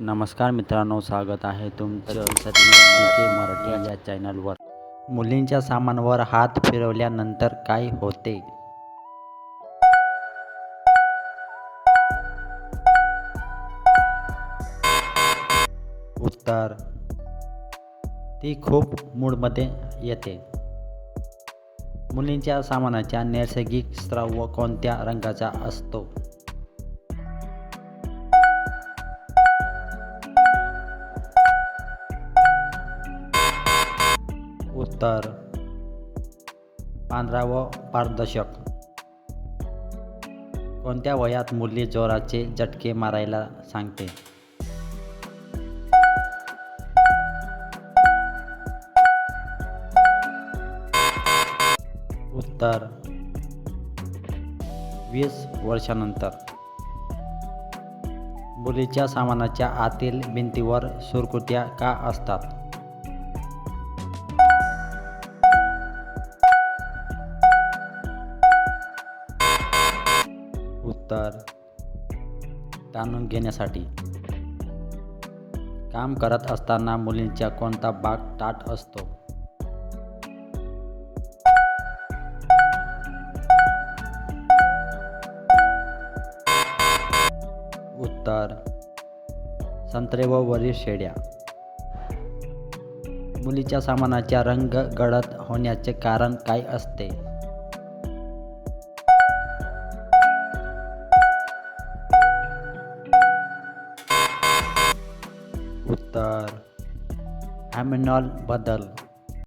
नमस्कार मित्रांनो स्वागत आहे तुमचं के मराठी या चॅनलवर. मुलींच्या सामानावर हात फिरवल्यानंतर काय होते? उत्तर. ती खूप मूडमध्ये येते. मुलींच्या सामानाच्या नैसर्गिक स्राव कोणत्या रंगाचा असतो? उत्तर पांढरा व पारदर्शक. कोणत्या वयात मुली जोराचे झटके मारायला सांगते? उत्तर वीस वर्षानंतर. मुलीच्या सामानाच्या आतील भिंतीवर सुरकुत्या का असतात? तर जाणून घेण्यासाठी काम करत असताना मुलींचा कोणता भाग ताट असतो? उत्तर संत्रे व वरील शेड्या. मुलीच्या सामानाच्या रंग गडद होण्याचे कारण काय असते? उत्तर हॅमिनॉल बदल.